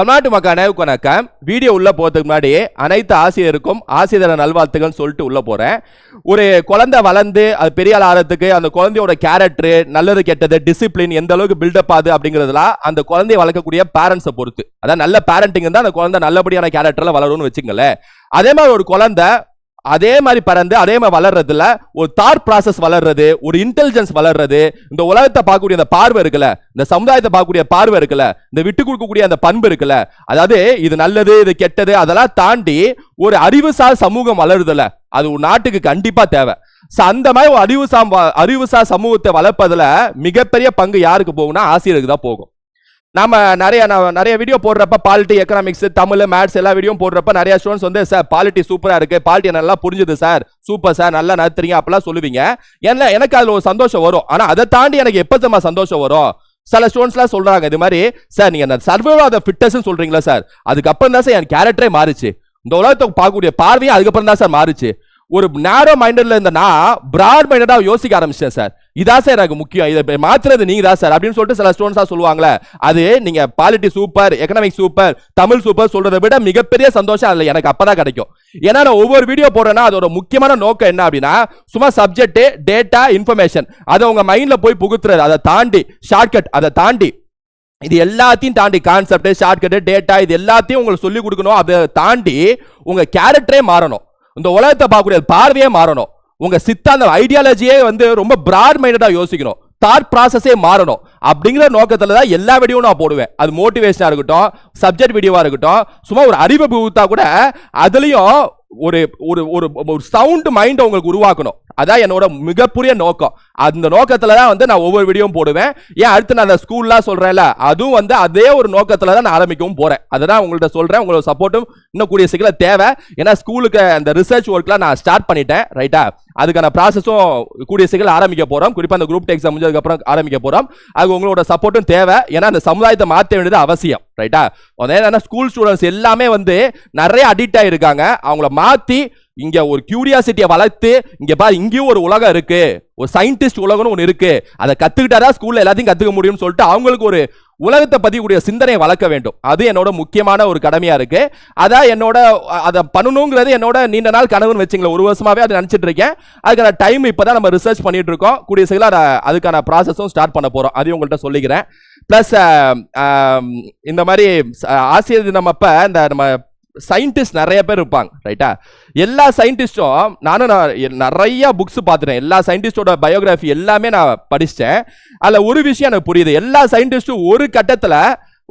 தமிழ்நாட்டு மக்கள் அனைவருக்கும் வணக்கம். வீடியோ உள்ள போகிறதுக்கு முன்னாடி அனைத்து ஆசிரியருக்கும் ஆசிரியர் நல்வாழ்த்துக்கள் சொல்லிட்டு உள்ள போறேன். ஒரு குழந்தை வளர்ந்து அது பெரிய ஆள் ஆகிறதுக்கு அந்த குழந்தையோட கேரக்டர் நல்லது கெட்டது டிசிப்ளின் எந்த அளவுக்கு பில்டப் ஆகுது அப்படிங்கிறதுலாம் அந்த குழந்தைய வளர்க்கக்கூடிய பேரண்ட்ஸை பொறுத்து. அதான் நல்ல பேரண்டிங் தான் அந்த குழந்தை நல்லபடியான கேரக்டர்ல வளரும்னு வச்சுங்களேன் அதே மாதிரி ஒரு குழந்தை அதே மாதிரி பறந்து அதே மாதிரி வளர்றதுல ஒரு தாட் ப்ராசஸ் வளர்றது ஒரு இன்டெலிஜென்ஸ் வளர்றது இந்த உலகத்தை பார்க்கக்கூடிய அந்த பார்வை இருக்குல்ல இந்த சமுதாயத்தை பார்க்கக்கூடிய பார்வை இருக்குல்ல இந்த விட்டு கொடுக்கக்கூடிய அந்த பண்பு இருக்குல்ல அதாவது இது நல்லது இது கெட்டது அதெல்லாம் தாண்டி ஒரு அறிவுசார் சமூகம் வளருதுல அது ஒரு நாட்டுக்கு கண்டிப்பா தேவை. ஸோ அந்த மாதிரி ஒரு அறிவுசார் அறிவுசார் சமூகத்தை வளர்ப்பதில் மிகப்பெரிய பங்கு யாருக்கு போகும்னா ஆசிரியருக்கு தான் போகும். நம்ம நிறைய நான் நிறைய வீடியோ போடுறப்ப பாலிட்டி எக்கனாமிக்ஸ் தமிழ் மேத்ஸ் எல்லா வீடியோ போடுறப்ப நிறைய ஸ்டூடெண்ட்ஸ் வந்து சார் பாலிட்டி சூப்பராக இருக்குது பாலிட்டி நல்லா புரிஞ்சுது சார் சூப்பர் சார் நல்லா நடத்துறீங்க அப்படிலாம் சொல்லுவீங்க. என்ன எனக்கு அதில் ஒரு சந்தோஷம் வரும். ஆனால் அதை தாண்டி எனக்கு எப்போ தெரியுமா சந்தோஷம் வரும்? சில ஸ்டூடெண்ட்ஸ்லாம் சொல்கிறாங்க இது மாதிரி சார் நீங்கள் அந்த சர்வே ஆஃப் த சார் அதுக்கப்புறம் தான் சார் என் கேரக்டரே மாறுச்சு. இந்த உலகத்தை பார்க்கக்கூடிய பார்வையும் அதுக்கப்புறம் தான் சார் மாறுச்சு. ஒரு நேரோ மைண்டட்ல இருந்தனா ப்ராட் மைண்டடாக யோசிக்க ஆரம்பிச்சேன் சார் இதான் சார் எனக்கு முக்கியம். இதை மாத்துறது நீங்க தான் சார். அப்படின்னு சொல்லிட்டு சில ஸ்டூடெண்ட்ஸா சொல்லுவாங்களே அது நீங்க polity super economic super Tamil super சொல்றதை விட மிகப்பெரிய சந்தோஷம் அதுல எனக்கு அப்பதான் கிடைக்கும். ஏன்னா நான் ஒவ்வொரு வீடியோ போடுறேன்னா அதோட முக்கியமான நோக்கம் என்ன அப்படின்னா சும்மா சப்ஜெக்ட் டேட்டா இன்ஃபர்மேஷன் அதை உங்க மைண்ட்ல போய் புகுத்துறது. அதை தாண்டி ஷார்ட்கட் அதை தாண்டி இது எல்லாத்தையும் தாண்டி கான்செப்ட் ஷார்ட்கட் டேட்டா இது எல்லாத்தையும் உங்களுக்கு சொல்லி கொடுக்கணும். அதை தாண்டி உங்க கேரக்டரே மாறணும். இந்த உலகத்தை பார்க்கக்கூடிய பார்வையே மாறணும். உங்க சித்த அந்த ஐடியாலஜியே வந்து ரொம்ப பிராட் மைண்டடா யோசிக்கணும். தாட் ப்ராசஸே மாறணும். அப்படிங்கிற நோக்கத்தில் தான் எல்லா வீடியோ நான் போடுவேன். அது மோட்டிவேஷனாக இருக்கட்டும் சப்ஜெக்ட் வீடியோவாக இருக்கட்டும் சும்மா ஒரு அறிவு புகுத்தா கூட அதுலேயும் ஒரு ஒரு ஒரு ஒரு சவுண்ட் மைண்டை உங்களுக்கு உருவாக்கணும். அதான் என்னோட மிகப்பெரிய நோக்கம். அந்த நோக்கத்துல தான் வந்து நான் ஒவ்வொரு வீடியோவும் போடுவேன். ஏன் அடுத்து நான் அந்த ஸ்கூல்லாம் சொல்றேன்ல அதுவும் வந்து அதே ஒரு நோக்கத்துல தான் நான் ஆரம்பிக்கவும் போறேன். அததான் உங்கள்ட்ட சொல்றேன். உங்களோட சப்போர்ட்டும் இன்னும் கூடிய சீக்கிரம் தேவை. ஏன்னா ஸ்கூலுக்கு அந்த ரிசர்ச் ஒர்க்லாம் நான் ஸ்டார்ட் பண்ணிட்டேன் ரைட்டா அதுக்கான ப்ராசஸும் கூடிய சீக்கிரம் ஆரம்பிக்க போறோம். குறிப்பாக அந்த குரூப் எக்ஸாம் முடிஞ்சதுக்கப்புறம் ஆரம்பிக்க போறோம். அது உங்களோட சப்போர்ட்டும் தேவை. ஏன்னா அந்த சமுதாயத்தை மாற்ற வேண்டியது அவசியம் ரைட்டா ஏன்னா ஸ்கூல் ஸ்டூடெண்ட்ஸ் எல்லாமே வந்து நிறைய அடிக்ட் ஆகிருக்காங்க அவங்கள மாற்றி இங்க ஒரு கியூரியாசிட்டியை வளர்த்து இங்க பாரு இங்கேயும் ஒரு உலகம் இருக்கு. ஒரு சயின்டிஸ்ட் உலகம்னு ஒன்று இருக்கு. அதை கத்துக்கிட்டாதான் ஸ்கூல்ல எல்லாத்தையும் கத்துக்க முடியும்னு சொல்லிட்டு அவங்களுக்கு ஒரு உலகத்தை பத்தி கூடிய சிந்தனையை வளர்க்க வேண்டும். அது என்னோட முக்கியமான ஒரு கடமையா இருக்கு. அதான் என்னோட அதை பண்ணணுங்கிறது என்னோட நீண்ட நாள் கனவுன்னு வச்சுங்களேன். ஒரு வருஷமாவே அதை நினைச்சிட்டு இருக்கேன். அதுக்கான டைம் இப்பதான் நம்ம ரிசர்ச் பண்ணிட்டு இருக்கோம். கூடிய சில அதுக்கான ப்ராசஸும் ஸ்டார்ட் பண்ண போறோம். அதையும் உங்கள்கிட்ட சொல்லிக்கிறேன். ப்ளஸ் இந்த மாதிரி ஆசிரியர் தினம் அப்ப இந்த நம்ம சயின்டிஸ்ட் நிறைய பேர் இருப்பாங்க ரைட்டா எல்லா சயின்டிஸ்ட்டும் நானும் நான் நிறைய புக்ஸ் பார்த்துட்டேன். எல்லா சயின்டிஸ்டோட பயோகிராஃபி எல்லாமே நான் படிச்சிட்டேன். அதில் ஒரு விஷயம் எனக்கு புரியுது. எல்லா சயின்டிஸ்ட்டும் ஒரு கட்டத்தில்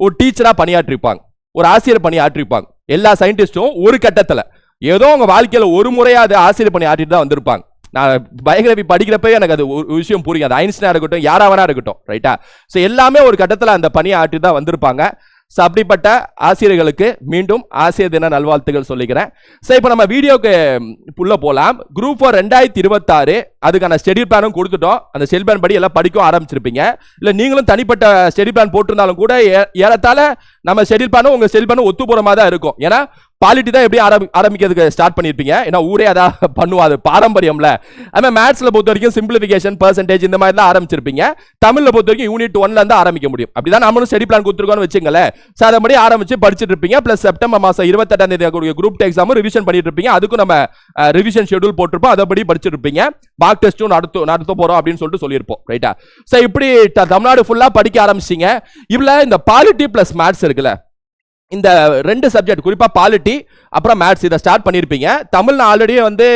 ஒரு டீச்சராக பணியாற்றிருப்பாங்க. ஒரு ஆசிரியர் பணியாற்றிருப்பாங்க எல்லா சயின்டிஸ்ட்டும் ஒரு கட்டத்தில். ஏதோ அவங்க வாழ்க்கையில் ஒரு முறையாவது ஆசிரியர் பணி ஆற்றிட்டு தான் வந்திருப்பாங்க. நான் பயோகிராஃபி படிக்கிறப்பவே எனக்கு அது ஒரு விஷயம் புரியும் அது ஐன்ஸ்டா இருக்கட்டும் யாராவனா இருக்கட்டும் ரைட்டா ஸோ எல்லாமே ஒரு கட்டத்தில் அந்த பணியை ஆற்றி தான் வந்திருப்பாங்க. ஸோ அப்படிப்பட்ட ஆசிரியர்களுக்கு மீண்டும் ஆசிரியர் தின நல்வாழ்த்துகள் சொல்லிக்கிறேன். ஸோ இப்போ நம்ம வீடியோக்கு உள்ள போகலாம் குரூப் ஃபார் ரெண்டாயிரத்தி இருபத்தாறு அதுக்கான ஸ்டெடி பிளானும் கொடுத்துட்டோம். அந்த ஸ்டெடி பிளான் படி எல்லாம் படிக்க ஆரம்பிச்சிருப்பீங்க. இல்லை நீங்களும் தனிப்பட்ட ஸ்டெடி பிளான் போட்டிருந்தாலும் கூட ஏ- ஏறத்தால் நம்ம ஸ்டெடி பிளானும் உங்கள் ஸ்டெடி பிளானும் ஒத்து போகிற மாதிரி தான் இருக்கும். ஏன்னா பாலிட்டி தான் எப்படி ஆரம்பி ஆரம்பிக்கிறதுக்கு ஸ்டார்ட் பண்ணியிருப்பீங்க ஏன்னா ஊரே அதான் பண்ணுவோம் அது பாரம்பரியம்ல. அதுமாதிரி மேத்ஸில் பொறுத்த வரைக்கும் சிம்பிளிஃபிகேஷன் பர்சன்டேஜ் இந்த மாதிரி தான் ஆரம்பிச்சிருப்பீங்க. தமிழில் பொறுத்த வரைக்கும் யூனிட் ஒன்ல இருந்து ஆரம்பிக்க முடியும். அப்படிதான் நம்மளும் ஸ்டடி பிளான் கொடுத்துருக்கோம்னு வச்சுங்களேன் அதை அதன்படி ஆரம்பிச்சு படிச்சுட்டு இருப்பீங்க. ப்ளஸ் செப்டம்பர் மாதம் இருபத்தெட்டாம் தேதி குரூப் எக்ஸாமும் ரிவிஷன் பண்ணிட்டு இருப்பீங்க. அதுக்கும் நம்ம ரிவிஷன் ஷெட்யூல் போட்டிருப்போம். அதைப்படி படிச்சுட்டு இருப்பீங்க. மார்க் டெஸ்ட்டும் நடத்து நடத்த போகிறோம் அப்படின்னு சொல்லிட்டு சொல்லியிருப்போம். ரைட்டா ஸோ இப்படி த- தமிழ்நாடு ஃபுல்லாக படிக்க ஆரம்பிச்சிங்க இவ்வளோ இந்த பாலிட்டி ப்ளஸ் மேத்ஸ் இருக்குல்ல. இந்த ரெண்டு சப்ஜெக்ட் குறிப்பாக பாலிட்டி அப்புறம் மேத்ஸ் இதை ஸ்டார்ட் பண்ணியிருப்பீங்க தமிழ் நான் ஆல்ரெடி வந்து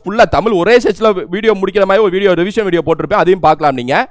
ஃபுல்லாக தமிழ் ஒரே செட்ல வீடியோ முடிக்கிற மாதிரி ஒரு வீடியோ ரிவிஷன் வீடியோ போட்டிருப்பேன். அதையும் பார்க்கலாம் நீங்கள்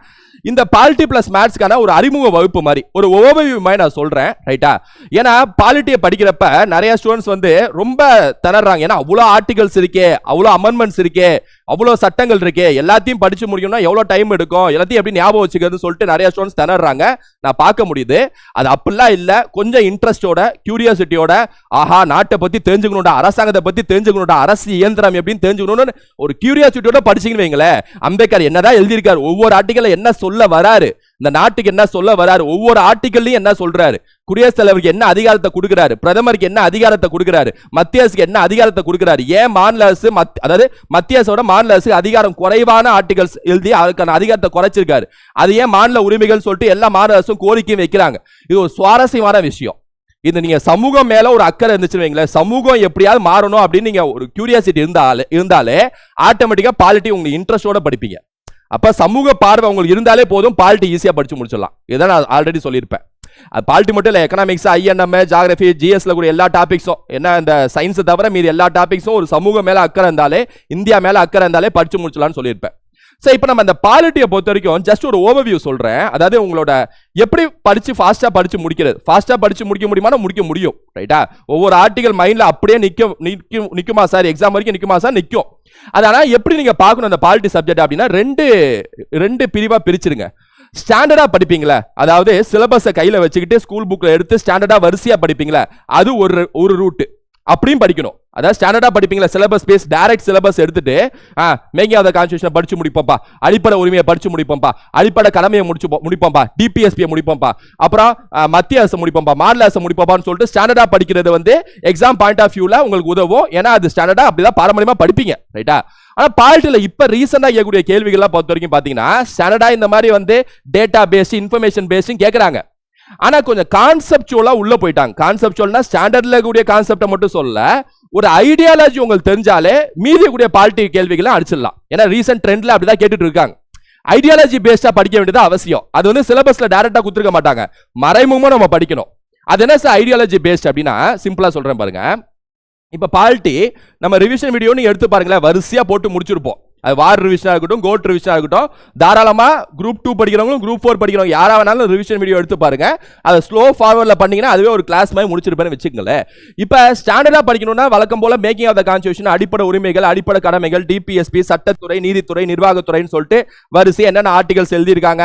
இந்த பாலிட்டி ப்ளஸ் மேத்ஸ்க்கான ஒரு அறிமுக வகுப்பு மாதிரி ஒரு ஓவர்வியூ மாதிரி நான் சொல்கிறேன் ரைட்டா ஏன்னா பாலிட்டியை படிக்கிறப்ப நிறைய ஸ்டூடெண்ட்ஸ் வந்து ரொம்ப திணறாங்க. ஏன்னா அவ்வளோ ஆர்டிகல்ஸ் இருக்கே அவ்வளோ அமெண்ட்மெண்ட்ஸ் இருக்கே அவ்வளோ சட்டங்கள் இருக்கே எல்லாத்தையும் படிச்சு முடிக்கணும்னா எவ்வளோ டைம் எடுக்கும்? எல்லாத்தையும் எப்படி ஞாபகம் வச்சுக்கிறதுன்னு சொல்லிட்டு நிறைய ஸ்டூடெண்ட்ஸ் திணறாங்க. நான் பார்க்க முடியுது. அது அப்படிலாம் இல்லை. கொஞ்சம் இன்ட்ரெஸ்டோட கியூரியாசிட்டியோட ஆஹா நாட்டை பற்றி தெரிஞ்சுக்கணும்டா அரசாங்கத்தை பற்றி தெரிஞ்சுக்கணும்டா அரசு இயந்திரம் எப்படின்னு தெரிஞ்சுக்கணும்னு ஒரு கியூரியாசிட்டியோட படிச்சீங்கன்னு வைங்களேன். அம்பேத்கர் என்னதான் எழுதியிருக்காரு ஒவ்வொரு ஆர்டிக்கல்ல என்ன சொல்ல வராரு? இந்த நாட்டுக்கு என்ன சொல்ல வராரு? ஒவ்வொரு ஆர்டிக்கல்லையும் என்ன சொல்றாரு? குடியரசுத் தலைவருக்கு என்ன அதிகாரத்தை கொடுக்குறாரு? பிரதமருக்கு என்ன அதிகாரத்தை கொடுக்குறாரு? மத்திய அரசுக்கு என்ன அதிகாரத்தை கொடுக்குறாரு? ஏன் மாநில அரசு மத்- அதாவது மத்திய அரசோட மாநில அரசு அதிகாரம் குறைவான ஆர்டிகல்ஸ் எழுதி அதுக்கான அதிகாரத்தை குறைச்சிருக்காரு. அது ஏன் மாநில உரிமைகள் சொல்லிட்டு எல்லா மாநில அரசும் கோரிக்கையும் வைக்கிறாங்க. இது ஒரு சுவாரஸ்யமான விஷயம். இது நீங்க சமூகம் மேல ஒரு அக்கறை இருந்துச்சுன்னு வைங்களேன். சமூகம் எப்படியாவது மாறணும் அப்படின்னு நீங்க ஒரு கியூரியாசிட்டி இருந்தாலே இருந்தாலே ஆட்டோமேட்டிக்கா பாலிட்டி உங்களுக்கு இன்ட்ரெஸ்டோட படிப்பீங்க. அப்போ சமூக பார்வை உங்களுக்கு இருந்தாலே போதும். பாலிட்டி ஈஸியாக படித்து முடிச்சிடலாம். இதை நான் ஆல்ரெடி சொல்லியிருப்பேன். அது பாலிட்டி மட்டும் இல்லை எக்கனாமிக்ஸ் ஐஎன்எம் ஜாகிரபி ஜிஎஸ்ல கூட எல்லா டாபிக்ஸும் என்ன இந்த சயின்ஸை தவிர மீது எல்லா டாபிக்ஸும் ஒரு சமூகம் மேலே அக்கறை இருந்தாலே இந்தியா மேலே அக்கறை இருந்தாலே படித்து முடிச்சலாம்னு சொல்லியிருப்பேன். சோ இப்போ நம்ம அந்த பாலிட்டியை பொறுத்த வரைக்கும் ஜஸ்ட் ஒரு ஓவர்வியூ சொல்கிறேன் அதாவது உங்களோட எப்படி படித்து ஃபாஸ்ட்டாக படித்து முடிக்கிறது. ஃபாஸ்ட்டாக படித்து முடிக்க முடியுமா முடிக்க முடியும் ரைட்டா ஒவ்வொரு ஆர்டிகல் மைண்டில் அப்படியே நிற்கும் நிற்கும் நிற்குமா சார் எக்ஸாம் வரைக்கும் நிற்குமா சார் நிற்கும் அது எப்படி நீங்கள் பார்க்கணும் அந்த பாலிட்டி சப்ஜெக்ட் அப்படின்னா ரெண்டு ரெண்டு பிரிவாக பிரிச்சிருங்க. ஸ்டாண்டர்டாக படிப்பீங்களா? அதாவது சிலபஸை கையில் வச்சுக்கிட்டு ஸ்கூல் புக்கில் எடுத்து ஸ்டாண்டர்டாக வரிசையாக படிப்பீங்களா? அது ஒரு ஒரு ரூட்டு அப்படியும் படிக்கணும். அதாவது ஸ்டாண்டர்டாக படிப்பீங்களா? சிலபஸ் பேஸ் டைரக்ட் சிலபஸ் எடுத்துட்டு ஆ மேக்கிங் ஆஃப் த படிச்சு முடிப்போம்ப்பா அடிப்படை உரிமையை படிச்சு முடிப்போம்ப்பா அடிப்படை கடமையை முடிச்சு முடிப்போம்ப்பா டிபிஎஸ்பியை முடிப்போம்ப்பா அப்புறம் மத்திய அரசு முடிப்போம்ப்பா மாநில அரசு முடிப்போம்ப்பான்னு சொல்லிட்டு ஸ்டாண்டர்டாக படிக்கிறது வந்து எக்ஸாம் பாயிண்ட் ஆஃப் வியூவில் உங்களுக்கு உதவும். ஏன்னா அது ஸ்டாண்டர்டாக அப்படி தான் பாரம்பரியமாக படிப்பீங்க. ரைட்டா ஆனால் பாலிட்டியில் இப்போ ரீசெண்டாக கேட்கக்கூடிய கேள்விகள்லாம் பொறுத்த வரைக்கும் பார்த்தீங்கன்னா ஸ்டாண்டர்டாக இந்த மாதிரி வந்து டேட்டா பேஸ்டு இன்ஃபர்மேஷன் பேஸ்டும் கேட்குறாங்க ஆனால் கொஞ்சம் கான்செப்டுவலாக உள்ளே போயிட்டாங்க. கான்செப்டுவல்னா ஸ்டாண்டர்டில் கூடிய கான்செப்டை மட்டும் சொல்ல ஒரு ஐடியாலஜி உங்களுக்கு தெரிஞ்சாலே மீதி கூடிய பாலிட்டி கேள்விகளை அடிச்சிடலாம். ஏன்னா ரீசெண்ட் ட்ரெண்ட்ல அப்படிதான் கேட்டுட்டு இருக்காங்க. ஐடியாலஜி பேஸ்டா படிக்க வேண்டியது அவசியம். அது வந்து சிலபஸில் டேரெக்டாக கொடுத்துருக்க மாட்டாங்க. மறைமுகமாக நம்ம படிக்கணும். அது என்ன சார் ஐடியாலஜி பேஸ்ட் அப்படின்னா சிம்பிளாக சொல்றேன் பாருங்க. இப்போ பால்ட்டி நம்ம ரிவிஷன் வீடியோன்னு எடுத்து பாருங்களேன். வரிசையா போட்டு முடிச்சிருப்போம். அது வார் ரிவிஷனாக இருக்கட்டும் கோட் ரிவிஷனாக இருக்கட்டும் தாராளமாக குரூப் டூ படிக்கிறவங்களும் குரூப் ஃபோர் படிக்கிறவங்க யாராக வேணாலும் ரிவிஷன் வீடியோ எடுத்து பாருங்க. அதை ஸ்லோ ஃபார்வர்டில் பண்ணீங்கன்னா அதுவே ஒரு கிளாஸ் மாதிரி முடிச்சிருப்பேன்னு வச்சுக்கங்களேன். இப்போ ஸ்டாண்டர்டாக படிக்கணும்னா வழக்கம் போல் மேக்கிங் ஆஃப் த கான்ஸ்டியூஷன் அடிப்படை உரிமைகள் அடிப்படை கடமைகள் டிபிஎஸ்பி சட்டத்துறை நீதித்துறை நிர்வாகத்துறைன்னு சொல்லிட்டு வரிசை என்னென்ன ஆர்டிகல்ஸ் எழுதியிருக்காங்க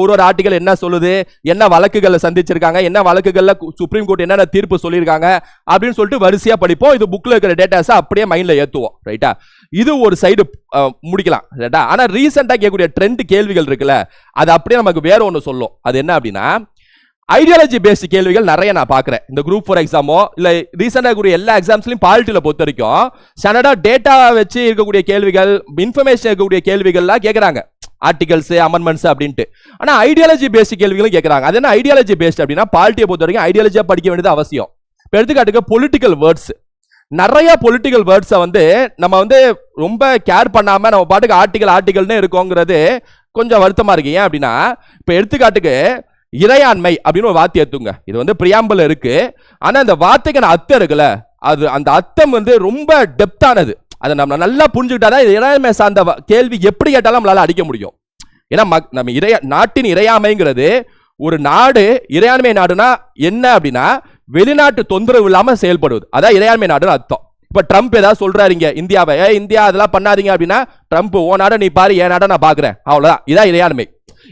ஒரு ஒரு ஆர்டிகல் என்ன சொல்லுது என்ன வழக்குகளை சந்திச்சிருக்காங்க என்ன வழக்குகளில் சுப்ரீம் கோர்ட் என்னென்ன தீர்ப்பு சொல்லியிருக்காங்க அப்படின்னு சொல்லிட்டு வரிசையாக படிப்போம். இது புக்கில் இருக்கிற டேட்டாஸை அப்படியே மைண்டில் ஏற்றுவோம் ரைட்டா இது ஒரு சைடு முடிக்கலாம் ரைட்டா ஆனால் ரீசெண்டாக கேட்கக்கூடிய ட்ரெண்ட் கேள்விகள் இருக்குல்ல அது அப்படியே நமக்கு வேற ஒன்று சொல்லும். அது என்ன அப்படின்னா ஐடியாலஜி பேஸ்டு கேள்விகள் நிறைய நான் பார்க்குறேன். இந்த குரூப் ஃபோர் எக்ஸாமோ இல்லை ரீசெண்டாக இருக்கக்கூடிய எல்லா எக்ஸாம்ஸ்லையும் பாலிட்டியில் பொறுத்த வரைக்கும் ஸ்டாண்டர்டாக டேட்டா வச்சு இருக்கக்கூடிய கேள்விகள் இன்ஃபர்மேஷன் இருக்கக்கூடிய கேள்விகள்லாம் கேட்குறாங்க ஆர்டிகல்ஸ் அமெண்ட்மெண்ட்ஸ் அப்படின்ட்டு. ஆனால் ஐடியாலஜி பேஸ்டு கேள்விகளும் கேட்குறாங்க அது என்ன ஐடியாலஜி பேஸ்ட் அப்படின்னா பாலிட்டியை பொறுத்த வரைக்கும் ஐடியாலஜியாக படிக்க வேண்டியது அவசியம். இப்போ எடுத்துக்காட்டுக்கு பொலிட்டிக்கல் வேர்ட்ஸ் நிறைய பொலிட்டிக்கல் வேர்ட்ஸை வந்து நம்ம வந்து ரொம்ப கேர் பண்ணாமல் நம்ம பாட்டுக்கு ஆர்டிகல் ஆர்டிகல்னு இருக்கோங்கிறது கொஞ்சம் வருத்தமாக இருக்கு. ஏன் அப்படின்னா இப்போ எடுத்துக்காட்டுக்கு இறையாண்மை அப்படின்னு ஒரு வார்த்தை எடுத்துங்க இது வந்து பிரியாம்பல் இருக்கு. ஆனால் அந்த வார்த்தைக்கான அர்த்தம் இருக்குல்ல அது அந்த அர்த்தம் வந்து ரொம்ப டெப்தானது அதை நம்ம நல்லா புரிஞ்சுக்கிட்டாதான் இது இறையாண்மை சார்ந்த கேள்வி எப்படி கேட்டாலும் நம்மளால் அடிக்க முடியும். ஏன்னா மக்- நம்ம இறைய நாட்டின் இறையாமைங்கிறது ஒரு நாடு இறையாண்மை நாடுனா என்ன அப்படின்னா வெளிநாட்டு தொந்தரவு இல்லாமல் செயல்படுவது அதான் இறையாண்மை நாடுன்னு அர்த்தம். இப்போ ட்ரம்ப் ஏதாவது சொல்றாரு இந்தியாவை ஏ இந்தியா அதெல்லாம் பண்ணாதீங்க அப்படின்னா ட்ரம்ப் ஓ நாட நீ பாரு என் நாட நான் பார்க்குறேன் அவ்வளோதான் இதான் இறையாண்மை.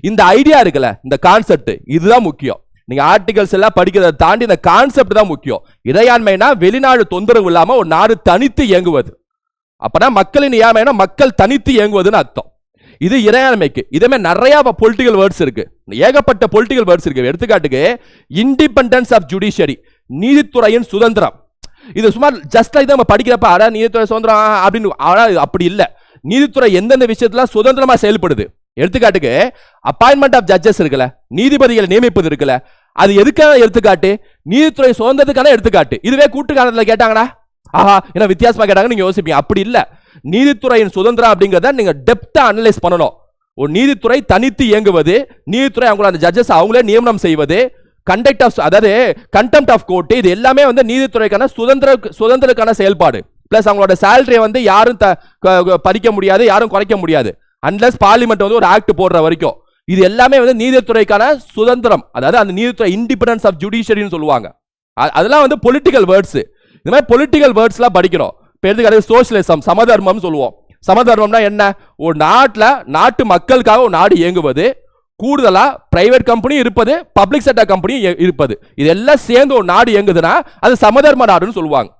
இந்த ஐடியா இருக்குல்ல இந்த கான்செப்ட் இதுதான் முக்கியம். நீங்கள் ஆர்டிகல்ஸ் எல்லாம் படிக்கிறத தாண்டி இந்த கான்செப்ட் தான் முக்கியம். இறையாண்மைனா வெளிநாடு தொந்தரவு இல்லாமல் ஒரு நாடு தனித்து இயங்குவது. அப்போனா மக்களின் இயாமைனா மக்கள் தனித்து இயங்குவதுன்னு அர்த்தம். இது இறையாண்மைக்கு. இதே மாதிரி நிறைய பொலிட்டிக்கல் வேர்ட்ஸ் இருக்குது ஏகப்பட்ட பொலிட்டிக்கல் வேர்ட்ஸ் இருக்கு. எடுத்துக்காட்டுக்கு இண்டிபெண்டன்ஸ் ஆஃப் ஜுடிஷியரி நீதித்துறையின் சுதந்திரம். இது சும்மா ஜஸ்ட் லைக் நம்ம படிக்கிறப்ப அட நீதித்துறை சுதந்திரம் அப்படின்னு. ஆனா அப்படி இல்லை. நீதித்துறை எந்தெந்த விஷயத்துல சுதந்திரமா செயல்படுது? எடுத்துக்காட்டுக்கு அப்பாயின்மெண்ட் ஆஃப் ஜட்ஜஸ் இருக்குல்ல நீதிபதிகளை நியமிப்பது இருக்குல்ல அது எதுக்கான எடுத்துக்காட்டு? நீதித்துறை சுதந்திரத்துக்கான எடுத்துக்காட்டு. இதுவே கூட்டுக்கானத்துல கேட்டாங்கடா. ஆஹா என்ன வித்தியாசமா கேட்டாங்க நீங்க யோசிப்பீங்க. அப்படி இல்லை. நீதித்துறையின் சுதந்திரம் அப்படிங்கிறத நீங்க டெப்தா அனலைஸ் பண்ணணும். ஒரு நீதித்துறை தனித்து இயங்குவது நீதித்துறை அவங்கள அந்த ஜட்ஜஸ் அவங்களே நியமனம் செய்வது கண்டக்ட் ஆஃப் அதாவது கண்டெம்ட் ஆஃப் கோர்ட் இது எல்லாமே வந்து நீதித்துறைக்கான சுதந்திர சுதந்திரக்கான செயல்பாடு. பிளஸ் அவங்களோட சேலரியை வந்து யாரும் த- பறிக்க முடியாது யாரும் குறைக்க முடியாது. அன்லஸ் பார்லிமெண்ட் வந்து ஒரு ஆக்ட் போடுற வரைக்கும். இது எல்லாமே வந்து நீதித்துறைக்கான சுதந்திரம். அதாவது அந்த நீதித்துறை இண்டிபெண்டன்ஸ் ஆஃப் ஜுடிஷியரின்னு சொல்லுவாங்க. அதெல்லாம் வந்து பொலிட்டிக்கல் வேர்ட்ஸ் இந்த மாதிரி பொலிட்டிக்கல் வேர்ட்ஸ்லாம் படிக்கிறோம். இப்போ எடுத்துக்காட்டு சோசியலிசம் சமதர்மம் சொல்லுவோம். சமதர்மம்னா என்ன? ஒரு நாட்டில் நாட்டு மக்களுக்காக ஒரு நாடு இயங்குவது கூடுதலாக பிரைவேட் கம்பெனி இருப்பது பப்ளிக் செக்டர் கம்பெனியும் இருப்பது. இதெல்லாம் சேர்ந்து ஒரு நாடு இயங்குதுன்னா அது சமதர்ம நாடுன்னு சொல்லுவாங்க.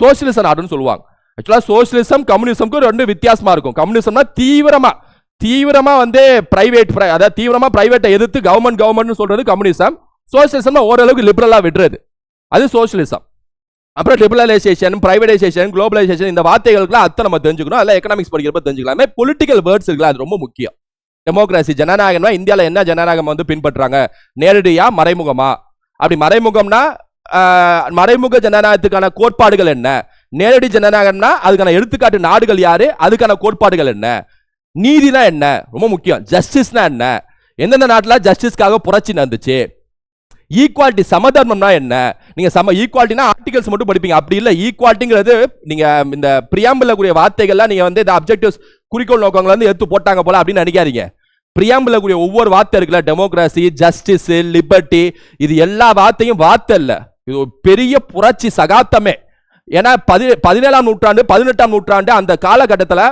சோசியலிச நாடுன்னு சொல்லுவாங்க. ஆக்சுவலாக சோசியலிசம் கம்யூனிசம்க்கு ரெண்டு வித்தியாசமாக இருக்கும். கம்யூனிசம்னா தீவிரமாக தீவிரமாக வந்து பிரைவேட் அதாவது தீவிரமாக பிரைவேட்டை எதிர்த்து கவர்மெண்ட் கவர்மெண்ட்னு சொல்கிறது கம்யூனிசம் சோசியலிசம்னா ஓரளவுக்கு லிபரலாக விடுறது. அது சோசியலிசம் அப்புறம் லிபரலைசேஷன் பிரைவேடைசேஷன் குளோபலைசேஷன் இந்த வார்த்தைகளுக்குலாம் அர்த்தம் நம்ம தெரிஞ்சுக்கணும். அதில் எக்கனாமிக்ஸ் படிக்கிறப்ப தெரிஞ்சுக்கலாமே. பொலிட்டிக்கல் வேர்ட்ஸ் இருக்குல்ல அது ரொம்ப முக்கியம். டெமோக்ராசி ஜனநாயகம்னா இந்தியாவில் என்ன ஜனநாயகம் வந்து பின்பற்றுறாங்க? நேரடியா மறைமுகமா? அப்படி மறைமுகம்னா மறைமுக ஜனநாயகத்துக்கான கோட்பாடுகள் என்ன? நேரடி ஜனநாயகம்னா அதுக்கான எடுத்துக்காட்டு நாடுகள் யாரு? அதுக்கான கோட்பாடுகள் என்ன? நீதினா என்ன? ரொம்ப முக்கியம். ஜஸ்டிஸ்னா என்ன? எந்தெந்த நாட்டில் ஜஸ்டிஸ்க்காக புரட்சி நடந்துச்சு? ஈக்குவாலிட்டி சமதர்மம்னா என்ன? நீங்க சம ஈக்குவாலிட்டினா ஆர்டிகல்ஸ் மட்டும் படிப்பீங்க. அப்படி இல்லை ஈக்குவாலிட்டிங்கிறது நீங்க இந்த பிரியாம்பில் கூடிய வார்த்தைகள்லாம் நீங்க வந்து இந்த அப்ஜெக்டிவ்ஸ் குறிக்கோள் நோக்கங்களை வந்து எடுத்து போட்டாங்க போல அப்படின்னு நினைக்காதீங்க. பிரியாம்பில் கூடிய ஒவ்வொரு வார்த்தை இருக்குல்ல டெமோக்ராசி ஜஸ்டிஸ் லிபர்ட்டி இது எல்லா வார்த்தையும் வார்த்தை இல்லை. இது ஒரு பெரிய புரட்சி சகாப்தமே. ஏன்னா பதி பதினேழாம் நூற்றாண்டு பதினெட்டாம் நூற்றாண்டு அந்த காலகட்டத்தில்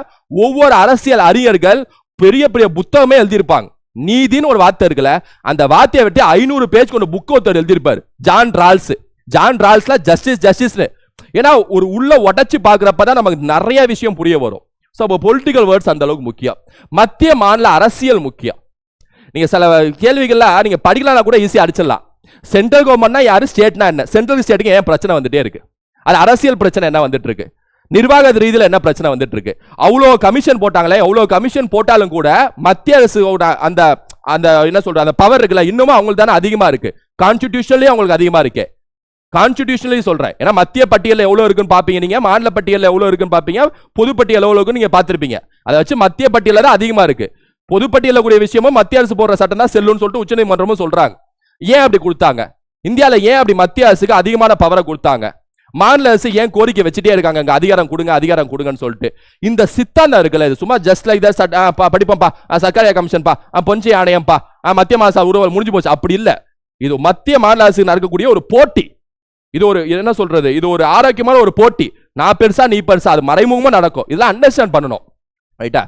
ஒவ்வொரு அரசியல் அறிஞர்கள் பெரிய பெரிய புத்தகமே எழுதியிருப்பாங்க. நீதின்னு ஒரு வார்த்தை இருக்குல்ல அந்த வார்த்தையை விட்டு ஐநூறு பேஜ் கொண்ட புக் ஒருத்தர் எழுதியிருப்பார். ஜான் ரால்ஸ் ஜான் ரால்ஸ்ல ஜஸ்டிஸ் ஜஸ்டிஸ்னு ஏன்னா ஒரு உள்ள உடச்சி பார்க்குறப்ப தான் நமக்கு நிறைய விஷயம் புரிய வரும். ஸோ அப்போ பொலிட்டிக்கல் வேர்ட்ஸ் அந்த அளவுக்கு முக்கியம். மத்திய மாநில அரசியல் முக்கியம். நீங்கள் சில கேள்விகள்லாம் நீங்கள் படிக்கலனா கூட ஈஸியாக அடிச்சிடலாம். சென்ட்ரல் கவர்மெண்ட்னா யாரு? ஸ்டேட்னா என்ன? சென்ட்ரல் ஸ்டேட்டுக்கு ஏன் பிரச்சனை வந்துட்டே இருக்கு? அது அரசியல் பிரச்சனை என்ன வந்துட்டு இருக்கு? நிர்வாக ரீதியில் என்ன பிரச்சனை வந்துட்டு இருக்கு அவ்வளோ கமிஷன் போட்டாங்களே அவ்வளோ கமிஷன் போட்டாலும் கூட மத்திய அரசோட அந்த அந்த என்ன சொல்ற அந்த பவர் இருக்குல்ல இன்னமும் அவங்களுக்கு தானே அதிகமா இருக்கு. கான்ஸ்டிடியூஷன்லயும் அவங்களுக்கு அதிகமா இருக்கு. கான்ஸ்டிடியூஷன்லயும் சொல்றேன். ஏன்னா மத்திய பட்டியலில் எவ்வளவு இருக்குன்னு பாப்பீங்க நீங்க மாநில பட்டியல் எவ்வளவு இருக்குன்னு பாப்பீங்க பொது பட்டியல் எவ்வளவு இருக்குன்னு நீங்க பாத்திருப்பீங்க அதை வச்சு மத்திய பட்டியல தான் அதிகமா இருக்கு. பொது பட்டியல கூடிய விஷயமும் மத்திய அரசு போடுற சட்டம் தான் செல்லுன்னு சொல்லிட்டு உச்சநீதிமன்றமும் சொல்றாங்க. ஏன் அப்படி கொடுத்தாங்க? இந்தியாவில் ஏன் அப்படி மத்திய அரசுக்கு அதிகமான பவரை கொடுத்தாங்க? மாநில அரசு ஏன் கோரிக்கை வச்சுட்டே இருக்காங்க? அங்கே அதிகாரம் கொடுங்க அதிகாரம் கொடுங்கன்னு சொல்லிட்டு. இந்த சித்தாந்தம் இருக்குல்ல இது சும்மா ஜஸ்ட் லைக் தட் படிப்போம்ப்பா. சர்க்காரிய கமிஷன்ப்பா பொஞ்சி ஆணையம்ப்பா மத்திய மாசா உருவல் முடிஞ்சு போச்சு. அப்படி இல்லை. இது மத்திய மாநில அரசு நடக்கக்கூடிய ஒரு போட்டி. இது ஒரு என்ன சொல்றது? இது ஒரு ஆரோக்கியமான ஒரு போட்டி. நான் பெருசா நீ பெருசா அது மறைமுகமா நடக்கும். இதெல்லாம் அண்டர்ஸ்டாண்ட் பண்ணணும். ரைட்டா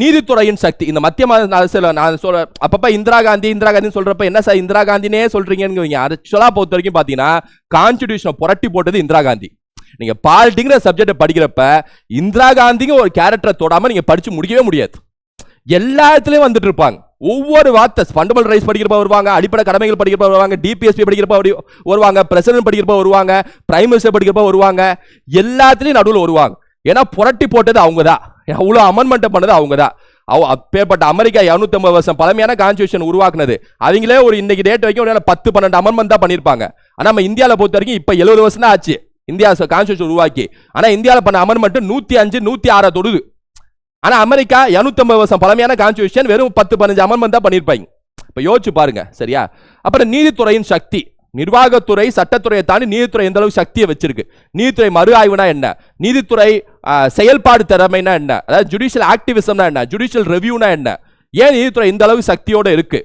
நீதித்துறையின் சக்தி. இந்த மத்திய மாநில நான் சொல்ற அப்பப்போ இந்திரா காந்தி இந்திரா காந்தின்னு சொல்கிறப்ப என்ன சார் இந்திரா காந்தினே சொல்கிறீங்கன்னு ஆக்சுவலாக பொறுத்த வரைக்கும் பார்த்தீங்கன்னா கான்ஸ்டிடியூஷனை புரட்டி போட்டது இந்திரா காந்தி. நீங்கள் பாலிட்டிங்கிற சப்ஜெக்டை படிக்கிறப்ப இந்திரா காந்திங்க ஒரு கேரக்டரை தொடாமல் நீங்கள் படித்து முடிக்கவே முடியாது. எல்லா இடத்துலையும் வந்துட்டு இருப்பாங்க. ஒவ்வொரு வார்த்தை ஃபண்டமெண்டல் ரைட்ஸ் படிக்கிறப்ப வருவாங்க அடிப்படை கடமைகள் படிக்கிறப்ப வருவாங்க டிபிஎஸ்பி படிக்கிறப்ப வருவாங்க பிரசிடென்ட் படிக்கிறப்ப வருவாங்க பிரைம் மினிஸ்டர் படிக்கிறப்ப வருவாங்க எல்லாத்துலேயும் நடுவில் வருவாங்க. ஏன்னா புரட்டி போட்டது அவங்க தான் அவ்வளோ அமெண்ட்மெண்ட் பண்ணது அவங்க தான் அவ அப்பேற்பட்ட அமெரிக்கா 250 வருஷம் பழமையான கான்ஸ்டியூஷன் உருவாக்குனது. அவங்களே ஒரு இன்னைக்கு டேட் வரைக்கும் ஒரு பத்து பன்னெண்டு அமெண்ட்மெண்ட் தான் பண்ணியிருப்பாங்க. ஆனால் நம்ம இந்தியாவில் பொறுத்த வரைக்கும் இப்போ எழுபது வருஷம் தான் ஆச்சு. இந்தியா கான்ஸ்டியூஷன் உருவாக்கி. ஆனால் இந்தியாவில் பண்ண அமெண்ட்மெண்ட் நூற்றி அஞ்சு நூற்றி ஆறை தொடுது. ஆனால் அமெரிக்கா 250 வருஷம் பழமையான கான்ஸ்டியூஷன் வெறும் பத்து பதினஞ்சு அமெண்ட்மெண்ட் தான் பண்ணியிருப்பாங்க. இப்போ யோசிச்சு பாருங்க சரியா? அப்புறம் நீதித்துறையின் சக்தி. நிர்வாகத்துறை சட்டத்துறையை தாண்டி நீதித்துறை எந்த அளவுக்கு சக்தியை வச்சிருக்கு? நீதித்துறை மறு ஆய்வுனா என்ன? நீதித்துறை செயல்பாடு திறமைனா என்ன? அதாவது ஜுடிஷியல் ஆக்டிவிசம்னா என்ன? ஜுடிஷியல் ரெவியூனா என்ன? ஏன் நீதித்துறை இந்த அளவுக்கு சக்தியோடு இருக்கு?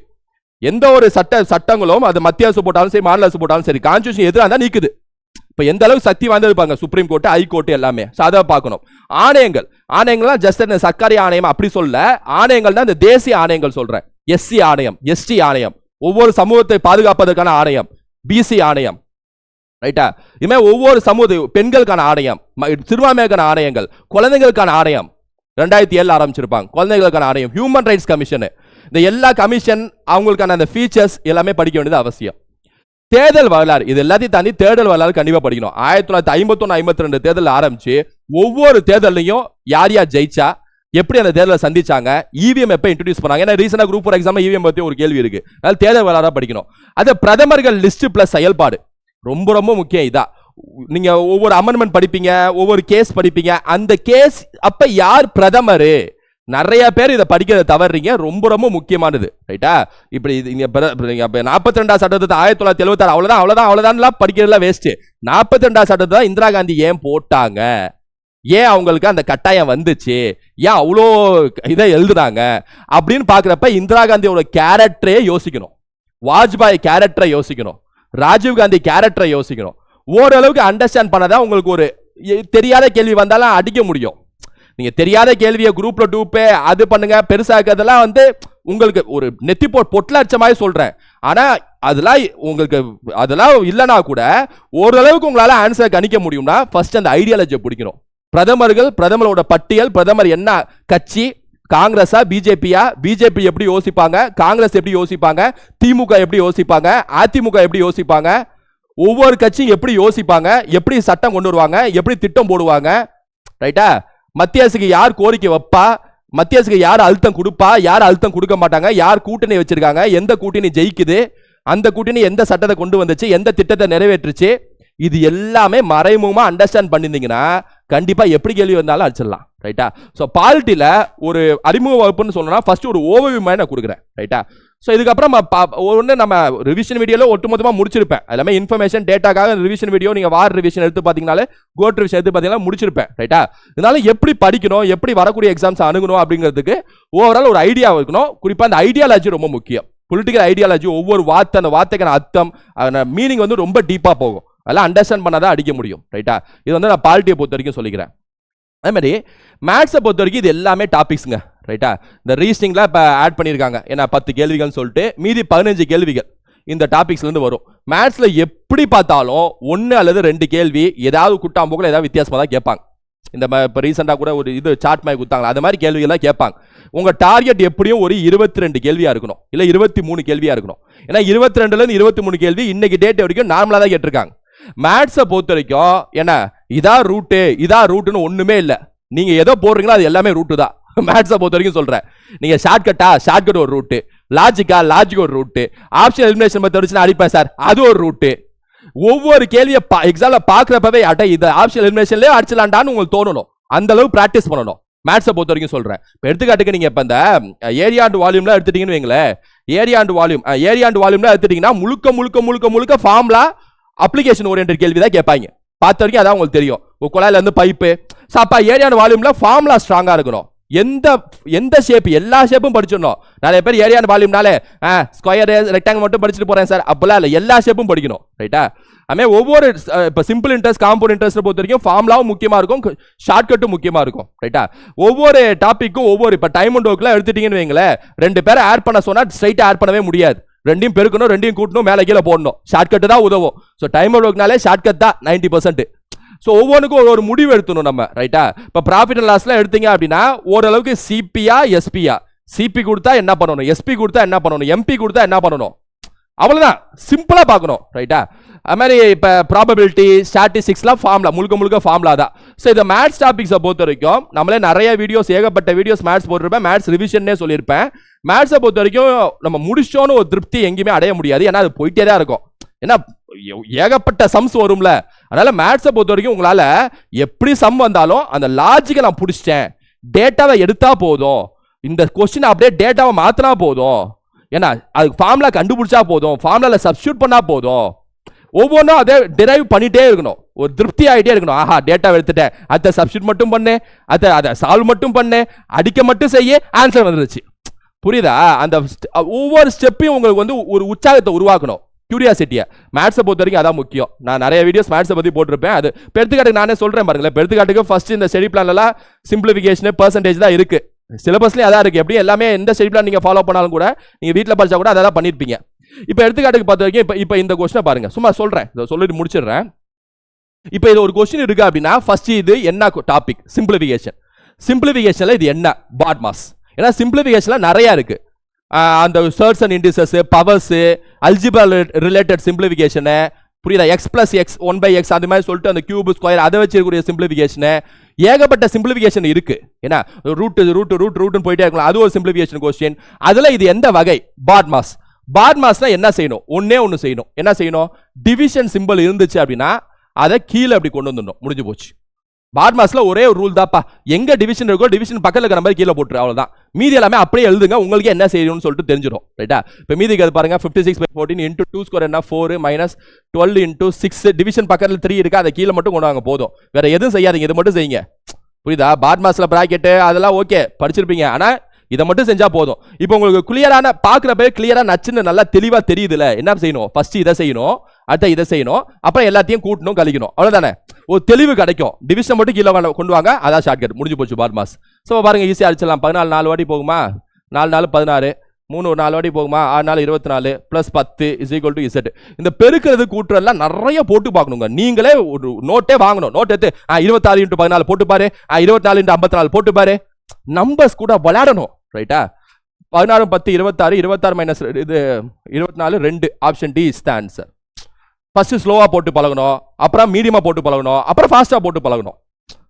எந்த ஒரு சட்ட சட்டங்களும் அது மத்திய அரசு போட்டாலும் சரி மாநில அரசு போட்டாலும் சரி கான்ஸ்டியூஷன் எதிராக தான் நீக்குது. இப்போ எந்த அளவுக்கு சக்தி வாய்ந்தது பாருங்க supreme court high court court எல்லாமே. So அதை பார்க்கணும். ஆணையங்கள். ஆணையங்கள்லாம் ஜஸ்ட் இந்த சர்க்காரி ஆணையம் அப்படி சொல்ல ஆணையங்கள் தான் இந்த தேசிய ஆணையங்கள் சொல்கிறேன் எஸ்சி ஆணையம் எஸ்டி ஆணையம். ஒவ்வொரு சமூகத்தை பாதுகாப்பதற்கான ஆணையம். பிசி ஆணையம் ரைட்டா இதுமே ஒவ்வொரு சமூக பெண்களுக்கான ஆணையம் ம- சிறுபான்மைக்கான ஆணையங்கள் குழந்தைகளுக்கான ஆணையம் ரெண்டாயிரத்தி ஏழு ஆரம்பிச்சிருப்பாங்க. குழந்தைகளுக்கான ஆணையம் ஹியூமன் ரைட்ஸ் கமிஷன் இந்த எல்லா கமிஷன் அவங்களுக்கான அந்த ஃபீச்சர்ஸ் எல்லாமே படிக்க வேண்டியது அவசியம். தேர்தல் வரலாறு இது எல்லாத்தையும் தாண்டி தேர்தல் வரலாறு கண்டிப்பாக படிக்கணும். ஆயிரத்தி தொள்ளாயிரத்தி ஐம்பத்தொன்னு ஐம்பத்தி ரெண்டு தேர்தல் ஆரம்பிச்சு ஒவ்வொரு தேர்தலையும் யார் யார் ஜெயிச்சா எப்படி அந்த தேர்தலை சந்திச்சாங்க? இவிஎம் எப்போ இன்ட்ரடியூஸ் பண்ணாங்க? ஏன்னா ரீசெண்டாக குரூப் ஃபார் எக்ஸாம் இவிஎம் பற்றி ஒரு கேள்வி இருக்கு. அதனால தேர்தல் வரலாறா படிக்கணும். அது பிரதமர்கள் லிஸ்ட் பிளஸ் செயல்பாடு. ரொம்ப ரொம்ப முக்கியம் இதான் நீங்க ஒவ்வொரு அமெண்ட்மெண்ட் படிப்பீங்க ஒவ்வொரு கேஸ் படிப்பீங்க. அந்த கேஸ் அப்ப யார் பிரதமர்? நிறைய பேர் இதை படிக்கிறத தவறுறீங்க ரொம்ப ரொம்ப முக்கியமானது. ரைட்டா இப்படி இது நீங்க நாற்பத்தி ரெண்டாம் சட்டத்தை ஆயிரத்தி தொள்ளாயிரத்தி எழுபத்தாறு அவ்வளவுதான் அவ்வளவுதான் அவ்வளவுதான்லாம் படிக்கிறதுலாம் வேஸ்ட் நாற்பத்தி ரெண்டாம் சட்டத்தை தான் இந்திரா காந்தி ஏன் போட்டாங்க? ஏன் அவங்களுக்கு அந்த கட்டாயம் வந்துச்சு? ஏன் அவ்வளோ இதை எழுதுனாங்க? அப்படின்னு பார்க்குறப்ப இந்திரா காந்தியோட கேரக்டரே யோசிக்கணும். வாஜ்பாய் கேரக்டரை யோசிக்கணும். ராஜீவ் காந்தி கேரக்டரை யோசிக்கணும். ஓரளவுக்கு அண்டர்ஸ்டாண்ட் பண்ணதான் உங்களுக்கு ஒரு தெரியாத கேள்வி வந்தாலும் அடிக்க முடியும். நீங்கள் தெரியாத கேள்வியை குரூப்பில் டூப்பே அது பண்ணுங்க பெருசாக்கிறதெல்லாம் வந்து உங்களுக்கு ஒரு நெத்தி போ பொட்டில் அடிச்ச மாதிரி சொல்கிறேன் ஆனால் அதெல்லாம் உங்களுக்கு அதெல்லாம் இல்லைனா கூட ஓரளவுக்கு உங்களால் ஆன்சர் கணிக்க முடியும்னா ஃபர்ஸ்ட் அந்த ஐடியாலஜியை பிடிக்கணும். பிரதமர்கள் பிரதமரோட பட்டியல் பிரதமர் என்ன கட்சி? காங்கிரஸா பிஜேபியா? பிஜேபி எப்படி யோசிப்பாங்க? காங்கிரஸ் எப்படி யோசிப்பாங்க? திமுக எப்படி யோசிப்பாங்க? அதிமுக எப்படி யோசிப்பாங்க? ஒவ்வொரு கட்சியும் எப்படி யோசிப்பாங்க? எப்படி சட்டம் கொண்டு வருவாங்க? எப்படி திட்டம் போடுவாங்க? ரைட்டா? மத்திய அரசுக்கு யார் கோரிக்கை வைப்பா? மத்திய அரசுக்கு யார் அழுத்தம் கொடுப்பா? யார் அழுத்தம் கொடுக்க மாட்டாங்க? யார் கூட்டணி வச்சிருக்காங்க? எந்த கூட்டணி ஜெயிக்குது? அந்த கூட்டணி எந்த சட்டத்தை கொண்டு வந்துச்சு? எந்த திட்டத்தை நிறைவேற்றுச்சு? இது எல்லாமே மறைமுகமாக அண்டர்ஸ்டாண்ட் பண்ணியிருந்தீங்கன்னா கண்டிப்பாக எப்படி கேள்வி வந்தாலும் அடிச்சிடலாம் ரைட்டா ஸோ பாலிட்டியில் ஒரு அறிமுக வகுப்புன்னு சொல்லணும்னா ஃபஸ்ட்டு ஒரு ஓவர்வியூ மாதிரி நான் கொடுக்குறேன் ரைட்டா ஸோ இதுக்கப்புறம் ஒன்று நம்ம ரிவிஷன் வீடியோவில் ஒட்டுமொத்தமாக முடிச்சிருப்பேன். எல்லாமே இன்ஃபர்மேஷன் டேட்டாக்காக ரிவிஷன் வீடியோ நீங்கள் வார் ரிவிஷன் எடுத்து பார்த்தீங்கனாலே கோட் ரிவிஷன் எடுத்து பார்த்தீங்கன்னா முடிச்சிருப்பேன் ரைட்டா இதனால எப்படி படிக்கணும் எப்படி வரக்கூடிய எக்ஸாம்ஸ் அணுகணும் அப்படிங்கிறதுக்கு ஓவரால் ஒரு ஐடியா இருக்கணும். குறிப்பாக அந்த ஐடியாலஜி ரொம்ப முக்கியம். பொலிட்டிக்கல் ஐடியாலஜி ஒவ்வொரு வார்த்தை அந்த வார்த்தைக்கான அர்த்தம் மீனிங் வந்து ரொம்ப டீப்பாக போகும். அதெல்லாம் அண்டர்ஸ்டாண்ட் பண்ணாதான் அடிக்க முடியும் ரைட்டா இது வந்து நான் பாலிட்டியை பொறுத்த வரைக்கும் சொல்லிக்கிறேன். அதே மாதிரி மேத்ஸை பொறுத்த வரைக்கும் இது எல்லாமே டாபிக்ஸுங்க ரைட்டா இந்த ரீசனிங்லாம் இப்போ ஆட் பண்ணியிருக்காங்க. ஏன்னா பத்து கேள்விகள்னு சொல்லிட்டு மீதி பதினஞ்சு கேள்விகள் இந்த டாபிக்ஸ்லேருந்து வரும். மேத்ஸில் எப்படி பார்த்தாலும் ஒன்று அல்லது ரெண்டு கேள்வி ஏதாவது குட்டாம்போக்கில் ஏதாவது வித்தியாசமாக தான் கேட்பாங்க. இந்த இப்போ ரீசெண்டாக கூட ஒரு இது சாட் மாதிரி கொடுத்தாங்களா அது மாதிரி கேள்விகள்லாம் கேட்பாங்க. உங்கள் டார்கெட் எப்படியும் ஒரு இருபத்தி ரெண்டு கேள்வியாக இருக்கணும். இல்லை இருபத்தி மூணு கேள்வியாக இருக்கணும். ஏன்னா இருபத்தி ரெண்டுலேருந்து இருபத்தி மூணு கேள்வி இன்னைக்கு டேட் வரைக்கும் நார்மலாக தான் கேட்டிருக்காங்க. மேட்ஸை பொறுத்த வரைக்கும் என்ன இதா ரூட்டு இதா ரூட்டுன்னு ஒன்றுமே இல்லை. நீங்கள் எதோ போடுறீங்களோ அது எல்லாமே ரூட்டு தான். மேட்ஸை பொறுத்த வரைக்கும் சொல்கிறேன் நீங்கள் ஷார்ட்கட்டா ஷார்ட்கட் ஒரு ரூட்டு லாஜிக்கா லாஜிக் ஒரு ரூட்டு ஆப்ஷன் எலிமினேஷன் பற்றி வச்சு அடிப்பேன் சார். அது ஒரு ரூட்டு ஒவ்வொரு கேள்வியை பா எக்ஸாமில் பார்க்குறப்பவே அட்டை இது ஆப்ஷன் எலிமினேஷன்லேயே அடிச்சலாண்டான்னு உங்களுக்கு தோணணும். அந்த அளவு பண்ணணும். மேட்ஸை பொறுத்த வரைக்கும் சொல்கிறேன் இப்போ எடுத்துக்காட்டுக்கு நீங்கள் இப்போ இந்த ஏரியா அண்ட் வால்யூம்லாம் எடுத்துட்டீங்கன்னு வைங்களேன். Area and volume area and வால்யூம்லாம் எடுத்துட்டீங்கன்னா முழுக்க முழுக்க முழுக்க முழுக்க ஃபார்ம்லாம் அப்ளிகேஷன் ஓரியன்ட் கேள்வி தான் கேட்பாங்க. பார்த்த வரைக்கும் அதான் உங்களுக்கு தெரியும். ஒரு குழாயில இருந்து பைப்பு சாப்பா ஏரியான வால்யூம்ல ஃபார்முலா ஸ்ட்ராங்கா இருக்கணும். எந்த எந்த ஷேப் எல்லா ஷேப்பும் படிச்சிடணும். நிறைய பேர் ஏரியான வால்யூம்னாலே ஸ்கொயர் ரெக்டாங்கிள் மட்டும் படிச்சுட்டு போறேன் சார் அப்பெல்லாம் இல்லை. எல்லா ஷேப்பும் படிக்கணும். ரைட்டா அதுமாதிரி ஒவ்வொரு இப்போ சிம்பிள் இன்ட்ரெஸ்ட் காம்பவுண்ட் இன்ட்ரெஸ்ட் பொறுத்த வரைக்கும் ஃபார்முலாவும் முக்கியமாக இருக்கும். ஷார்ட்கட்டும் முக்கியமாக இருக்கும். ரைட்டா ஒவ்வொரு டாப்பிக்கும் ஒவ்வொரு இப்போ டைம் அண்ட் ஒர்க்லாம் எடுத்துட்டீங்கன்னு வைங்களேன் ரெண்டு பேரை ஆட் பண்ண சொன்னால் ஸ்ட்ரைட்டாக ஆட் பண்ணவே முடியாது. ரெண்டையும் பெருக்கணும் ரெண்டையும் கூட்டணும் மேலே கீழே போடணும். ஷார்ட்கட் தான் உதவும். ஸோ டைம் ஒர்க்னாலே ஷார்ட்கட் தான் நைன்டி பர்சன்ட் ஸோ ஒவ்வொன்றுக்கும் ஒரு ஒரு முடிவு எடுத்தணும் நம்ம ரைட்டா இப்போ ப்ராஃபிட் அண்ட் லாஸ்லாம் எடுத்தீங்க அப்படின்னா ஓரளவுக்கு சிபியா எஸ்பியா சிபி கொடுத்தா என்ன பண்ணணும்? எஸ்பி கொடுத்தா என்ன பண்ணணும்? எம்பி கொடுத்தா என்ன பண்ணணும்? அவ்வளோதான் சிம்பிளாக பார்க்கணும் ரைட்டா அது மாதிரி இப்போ ப்ராபபிலிட்டி ஸ்டாட்டிஸ்டிக்ஸ்லாம் ஃபார்ம்லா முழுக்க முழுக்க ஃபார்ம்லா தான். ஸோ இந்த மேத்ஸ் டாபிக்ஸை பொறுத்த வரைக்கும் நம்மளே நிறைய வீடியோஸ் ஏகப்பட்ட வீடியோஸ் மேத்ஸ் போட்டிருப்பேன். மேத்ஸ் ரிவிஷன்னே சொல்லியிருப்பேன். மேத்ஸை பொறுத்த வரைக்கும் நம்ம முடிச்சோன்னு ஒரு திருப்தி எங்கேயுமே அடைய முடியாது. ஏன்னா அது போயிட்டே தான் இருக்கும். ஏன்னா ஏகப்பட்ட சம்ஸ் வரும்ல. அதனால் மேத்ஸை பொறுத்த வரைக்கும் உங்களால் எப்படி சம் வந்தாலும் அந்த லாஜிக்கை நான் பிடிச்சிட்டேன். டேட்டாவை எடுத்தா போதும். இந்த கொஸ்டினை அப்படியே டேட்டாவை மாற்றினா போதும். ஏன்னா அதுக்கு ஃபார்முலா கண்டுபிடிச்சா போதும். ஃபார்முலால சப்ஸ்டியூட் பண்ணால் போதும். ஒவ்வொன்றும் அதை டிரைவ் பண்ணிட்டே இருக்கணும். ஒரு திருப்தி ஆகிட்டே இருக்கணும். ஆஹா டேட்டா எடுத்துட்டேன் அதை சப்ஸ்டியூட் மட்டும் பண்ணேன் அதை அதை சால்வ் மட்டும் பண்ணு. அடிக்க மட்டும் செய்ய. ஆன்சர் வந்துருச்சு. புரியுதா? அந்த ஒவ்வொரு ஸ்டெப்பையும் உங்களுக்கு வந்து ஒரு உற்சாகத்தை உருவாக்கணும். கியூரியாசிட்டியை மேத்ஸை பொறுத்த வரைக்கும் அதான் முக்கியம். நான் நிறைய வீடியோஸ் மேத்ஸை பற்றி போட்டிருப்பேன். அது பெருத்துக்காட்டுக்கு நானே சொல்கிறேன் பாருங்களேன். பெருத்துக்காட்டுக்கு ஃபஸ்ட்டு இந்த ஸ்டடி பிளான்லாம் சிம்பிளிஃபிகேஷனு பர்சன்டேஜ் தான் இருக்குது சிலபஸ்லேயும் அதான் இருக்குது எப்படி எல்லாமே எந்த ஸ்டடி பிளான் நீங்கள் ஃபாலோ பண்ணாலும் கூட நீங்கள் வீட்டில் படித்தா கூட அதை தான் பண்ணியிருப்பீங்க இப்போ எடுத்துக்காட்டுக்கு பார்த்த வரைக்கும் இப்போ இப்போ இந்த கொஸ்டினை பாருங்க. சும்மா சொல்கிறேன் இதை சொல்லிட்டு முடிச்சிடுறேன். இப்போ இது ஒரு கொஸ்டின் இருக்கு அப்படின்னா ஃபர்ஸ்ட் இது என்ன டாபிக் சிம்பிளிஃபிகேஷன் சிம்பிளிஃபிகேஷனில் இது என்ன? பாட்மாஸ் ஏன்னா சிம்பிளிஃபிகேஷனில் நிறையா இருக்கு. அந்த surds and indices powers algebra related simplification புரியுதா? X plus X one by X அது மாதிரி சொல்லிட்டு அந்த கியூப் ஸ்கொயர் அதை வச்சிருக்கக்கூடிய சிம்பிளிஃபிகேஷனு ஏகப்பட்ட சிம்பிளிஃபிகேஷன் இருக்கு. ஏன்னா ரூட் ரூட் ரூட் ரூட்னு போயிட்டே இருக்கலாம். அது ஒரு சிம்பிளிஃபிகேஷன் கொஸ்டின் அதில் இது எந்த வகை? பாட்மாஸ் பாட்மாஸ்னா என்ன செய்யணும்? ஒன்னே ஒன்று செய்யணும். என்ன செய்யணும்? டிவிஷன் சிம்பிள் இருந்துச்சு அப்படின்னா அதை கீழே அப்படி கொண்டு வந்துடணும். முடிஞ்சு போச்சு. பாட்மாஸ்ல ஒரே ஒரு ரூல் தான்ப்பா. எங்க டிவிஷன் இருக்கோ டிவிஷன் பக்கத்தில் இருக்கிற மாதிரி கீழே போட்டுரு அவ்வளோதான் மீதி எல்லாமே அப்படியே எழுதுங்க உங்களுக்கு என்ன செய்யணும்னு சொல்லிட்டு தெரிஞ்சிடும். ரைட்டா இப்போ மீதிக்கு அது பாருங்க fifty six by fourteen into two score என்ன? Four minus twelve into six division பக்கத்தில் த்ரீ இருக்கு? அதை கீழே மட்டும் கொண்டு வாங்க போதும். வேற எதுவும் செய்யாதீங்க இது மட்டும் செய்யுங்க. புரியுதா? பாட்மாஸ்ல ப்ராக்கெட்டு அதெல்லாம் ஓகே படிச்சிருப்பீங்க. ஆனால் இதை மட்டும் செஞ்சால் போதும். இப்போ உங்களுக்கு கிளியரான பார்க்குறப்ப கிளியராக நச்சுன்னு நல்லா தெளிவாக தெரியுதுல. என்ன செய்யணும்? ஃபஸ்ட்டு இதை செய்யணும். அடுத்த இதை செய்யணும். அப்புறம் எல்லாத்தையும் கூட்டணும் கழிக்கணும் அவ்வளோதானே ஒரு தெளிவு கிடைக்கும். டிவிஷன் மட்டும் கீழே கொண்டு- கொண்டு வாங்க. அதான் ஷார்ட்கட் முடிஞ்சு போச்சு பாட்மாஸ் ஸோ பாருங்க ஈஸியாக அடிச்சிடலாம். பதினாலு நாலு வாட்டி போகுமா? நாலு நாலு பதினாறு. மூணு ஒரு நாலு வாட்டி போகுமா? ஆறு நாலு இருபத்தி நாலு ப்ளஸ் பத்து இஸ் ஈக்குவல் டு இசட் இந்த பெருக்கிறது கூட்டுறதுலாம் நிறைய போட்டு பார்க்கணுங்க. நீங்களே ஒரு நோட்டே வாங்கணும். நோட் எடுத்து ஆ இருபத்தாறு இன்ட்டு பதினாலு போட்டு பாரு. ஆ இருபத்தி நாலு இன்ட்டு ஐம்பத்தி நாலு போட்டு பாரு. நம்பர்ஸ் கூட விளையாடணும். ரைட்டா பதினாறு பத்து இருபத்தாறு இருபத்தாறு மைனஸ் இது இருபத்தி நாலு ரெண்டு. Option D is the answer first ஸ்லோவாக போட்டு பழகணும். அப்புறம் மீடியமாக போட்டு பழகணும். அப்புறம் ஃபாஸ்ட்டாக போட்டு பழகணும்.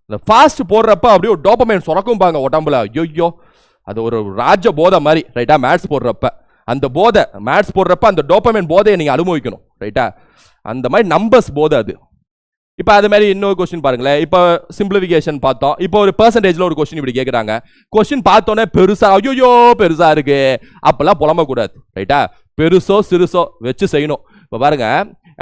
இந்த ஃபாஸ்ட் போடுறப்ப அப்படியே ஒரு டோப்பமைன் சுரக்கும் பாங்க உடம்புல. ஐயோ அது ஒரு ராஜ போதை மாதிரி. ரைட்டா மேத்ஸ் போடுறப்ப. அந்த போதை மேத்ஸ் போடுறப்ப அந்த டோப்பமைன் போதையை நீங்கள் அனுபவிக்கணும். ரைட்டா அந்த மாதிரி நம்பர்ஸ் போதை அது. இப்போ அது மாதிரி இன்னொரு கொஸ்டின் பாருங்களேன். இப்போ சிம்பிளிஃபிகேஷன் பார்த்தோம். இப்போ ஒரு பர்சன்டேஜில் ஒரு கொஸ்டின் இப்படி கேட்குறாங்க கொஸ்டின் பார்த்தோன்னே பெருசா ஐயோ பெருசா இருக்கு. அப்பெல்லாம் புலம்பக்கூடாது ரைட்டா பெருசோ சிறுசோ வச்சு செய்யணும். இப்போ பாருங்க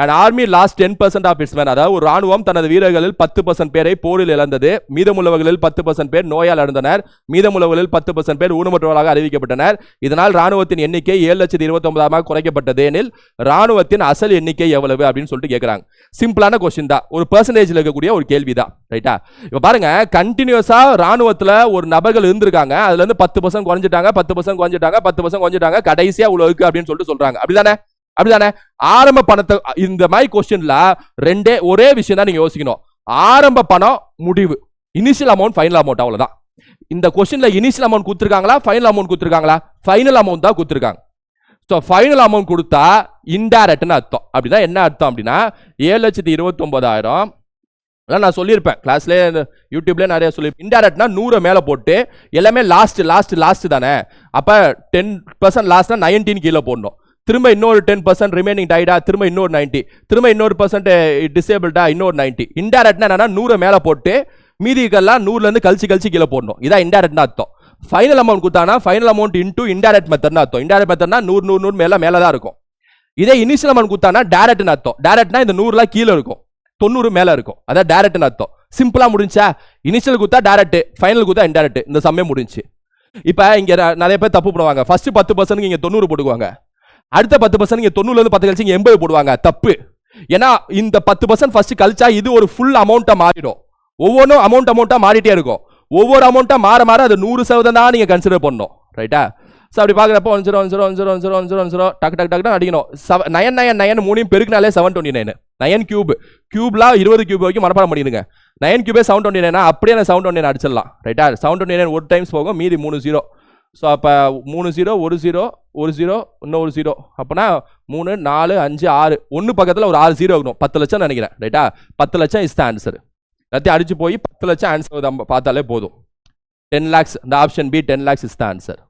and army lost ten percent of its man அதாவது ஒரு ராணுவம் தனது வீரர்களில் பத்து பர்சன்ட் பேரை போரில் இழந்தது. மீதமுள்ளவர்களில் பத்து பர்சன்ட் பேர் நோயால் இழந்தனர் மீதமுள்ளவர்களில் பத்து பர்சன்ட் பேர் ஊனமுற்றவர்களாக அறிவிக்கப்பட்டனர். இதனால் ராணுவத்தின் எண்ணிக்கை ஏழு லட்சத்தி இருபத்தொன்பதாக குறைக்கப்பட்டது. எனில் ராணுவத்தின் அசல் எண்ணிக்கை எவ்வளவு அப்படின்னு சொல்லிட்டு கேட்குறாங்க சிம்பிளான கொஸ்டின் தான். ஒரு பர்சன்டேஜில் இருக்கக்கூடிய ஒரு கேள்வி தான் ரைட்டா இப்போ பாருங்க கண்டினியூஸாக ராணுவத்தில் ஒரு நபர்கள் இருந்திருக்காங்க. அதுலேருந்து பத்து பர்சன்ட் குறைஞ்சிட்டாங்க பத்து பர்சன்ட் குறைஞ்சிட்டாங்க பத்து பர்சன்ட் குறைஞ்சிட்டாங்க. கடைசியாக உள்ள இருக்குது அப்படின்னு சொல்லிட்டு சொல்கிறாங்க அப்படிதானே? அப்படிதானே? ஆரம்ப பணத்தை இந்த மாதிரி கொஸ்டின்ல ரெண்டே ஒரே விஷயம் தான் நீங்க யோசிக்கணும். ஆரம்ப பணம் முடிவு. இனிஷியல் அமௌண்ட் ஃபைனல் அமௌண்ட் அவ்வளவுதான். இந்த கொஸ்டின்ல இனிஷியல் அமௌண்ட் கொடுத்துருக்காங்களா? ஃபைனல் அமௌண்ட் கொடுத்துருக்காங்களா? ஃபைனல் அமௌண்ட் தான் கொடுத்துருக்காங்க. ஸோ ஃபைனல் அமௌண்ட் கொடுத்தா இன்டைரக்ட்னு அர்த்தம். அப்படின்னா என்ன அர்த்தம் அப்படின்னா ஏழு லட்சத்தி இருபத்தொன்பதாயிரம். அதெல்லாம் நான் சொல்லியிருப்பேன். கிளாஸ்லேயே யூடியூப்லேயே நிறைய சொல்லி இன்டைரக்ட்னா நூறு மேலே போட்டு எல்லாமே லாஸ்ட் லாஸ்ட் லாஸ்ட் தானே. அப்போ டென் பர்சன்ட் லாஸ்ட்னா நைன்டீன் கீழே போடணும். திரும்ப இன்னொரு டென் பர்சன்ட் ரிமைனிங் டைடா திரும்ப இன்னொரு நைன்ட்டி திரும்ப இன்னொரு பர்சன்ட் டிசேபிள்டா eh, இன்னொரு நைன்ட்டி இன்டேரக்ட்னா என்னன்னா நூறு மேலே போட்டு மீதிக்கெல்லாம் நூறுலேருந்து கழிச்சு கழிச்சு கீழே போடணும். இதான் இன்டேரக்ட்னா அர்த்தம். ஃபைனல் அமௌண்ட் கொடுத்தானா ஃபைனல் அமௌண்ட் இன்டூ இன்டேரக்ட் மெத்தட்னு அர்த்தம். இன்டேரக்ட் மெத்தட்னா நூறு நூறு நூறு மேலே மேலே தான் இருக்கும். இதே இனிஷியல் அமௌண்ட் கொடுத்தானா டேரக்ட்னு அர்த்தம். டேரக்ட்னா இந்த நூறுலாம் கீழே இருக்கும். தொண்ணூறு மேலே இருக்கும். அதான் டேரக்ட்னு அர்த்தம். சிம்பிளாக முடிஞ்சா இனிஷியல் கொடுத்தா டேரக்ட் ஃபைனல் கொடுத்தா இன்டேரக்ட் இந்த சமயம் முடிஞ்சு. இப்போ இங்கே நிறைய பேர் தப்பு பண்ணுவாங்க. ஃபர்ஸ்ட் பத்து பர்சன்ட் இங்கே தொண்ணூறு போட்டுக்குவாங்க. அடுத்த பத்து பர்சன்ட் இங்கே தொண்ணூறுலேருந்து பத்து கழிச்சு இங்கே எண்பது போடுவாங்க. தப்பு. ஏன்னா இந்த பத்து பர்சன்ட் ஃபர்ஸ்ட் கழிச்சா இது ஒரு ஃபுல் அமௌண்ட்டாக மாறிடும். ஒவ்வொன்றும் அமௌண்ட் அமௌண்ட்டாக மாறிட்டே இருக்கும். ஒவ்வொரு அமௌண்ட்டாக மாற மாற அது நூறு சதவீதம் தான் நீங்கள் கன்சிடர் பண்ணணும். ரைட்டா ஸோ அப்படி பார்க்குறப்போ one zero one zero one zero one zero one zero one zero டக்கு டக்கு டக்கு அடிக்கணும். செவ நயன் நயன் நயன் மூணையும் பெருக்கினாலே seven twenty nine nine cube கியூப்லாம் இருபது கியூப் வரைக்கும் மனப்பாடம் பண்ணிடுங்க. நயன் கியூபே செவன் டுவெண்ட்டி நைனா அப்படியே நான் செவன் டுவெண்ட்டி நைன் அடிச்சிடலாம். ரைட்டா செவன் டுவெண்ட்டி நைன் ஒரு டைம்ஸ் போகும் மீதி மூணு ஜீரோ ஸோ அப்போ மூணு ஜீரோ ஒரு ஜீரோ ஒரு ஜீரோ இன்னொரு ஜீரோ அப்போனா மூணு நாலு அஞ்சு ஆறு. ஒன்று பக்கத்தில் ஒரு ஆறு ஜீரோ இருக்கணும். பத்து லட்சம் நினைக்கிறேன். ரைட்டா பத்து லட்சம் இஸ் த ஆன்சர் எல்லாத்தையும் அடிச்சு போய் பத்து லட்சம் ஆன்சர் பார்த்தாலே போதும். டென் லேக்ஸ் இந்த option B ten lakhs is the answer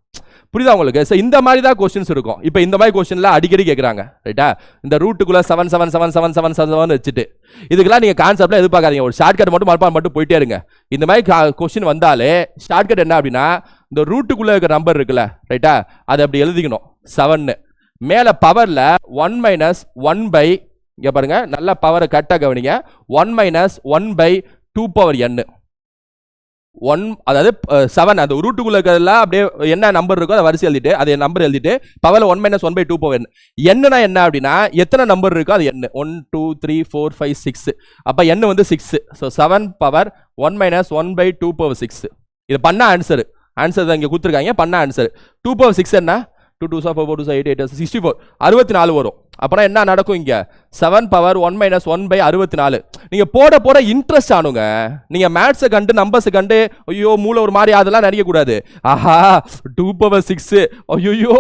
புரியுதா உங்களுக்கு? ஸோ இந்த மாதிரி தான் கொஸ்டின்ஸ் இருக்கும். இப்போ இந்த மாதிரி கொஸ்டின்லாம் அடிக்கடி கேட்குறாங்க ரைட்டா இந்த ரூட்டுக்குள்ளே seven seven seven seven seven seven seven வச்சுட்டு. இதுக்கெல்லாம் நீங்கள் கான்செப்டில் எதிர்பார்க்காதீங்க. ஒரு ஷார்ட்கட் மட்டும் மறுபா மட்டும் போயிட்டே இருங்க. இந்த மாதிரி கொஸ்டின் வந்தாலே ஷார்ட்கட் என்ன அப்படின்னா இந்த ரூட்டுக்குள்ளே இருக்கிற நம்பர் இருக்குல்ல ரைட்டா அதை அப்படி எழுதிக்கணும். செவன்னு மேலே பவரில் ஒன் மைனஸ் ஒன் பை இங்கே பாருங்க நல்ல பவரை கரெக்டாக கவனிங்க. One minus one by two power n one அதாவது செவன் அந்த ரூட்டுக்குள்ளே இருக்கிறதுல அப்படியே என்ன நம்பர் இருக்கோ அதை வரிசை எழுதிட்டு அதை நம்பர் எழுதிட்டு பவரில் one minus one by two power என்னன்னா என்ன அப்படின்னா எத்தனை நம்பர் இருக்கோ அது என்ன one two three four five six அப்போ என் வந்து six so seven power one minus one by two power six இது பண்ண ஆன்சரு ஆன்சர் தான் இங்கே கொடுத்துருக்காங்க. பண்ண ஆன்சர் டூ பவர் சிக்ஸ் என்ன? Two two sir four two eight eight sixty four அறுபத்தி நாலு வரும். அப்புறம் என்ன நடக்கும் இங்கே? Seven power one minus one by அறுபத்தி நாலு நீங்கள் போட போட இன்ட்ரெஸ்ட் ஆனுங்க. நீங்கள் மேட்ஸை கண்டு நம்பர்ஸை கண்டு ஐயோ மூளை ஒரு மாதிரி அதெல்லாம் நினைக்கக்கூடாது ஆஹா டூ பவர் சிக்ஸு ஐயோ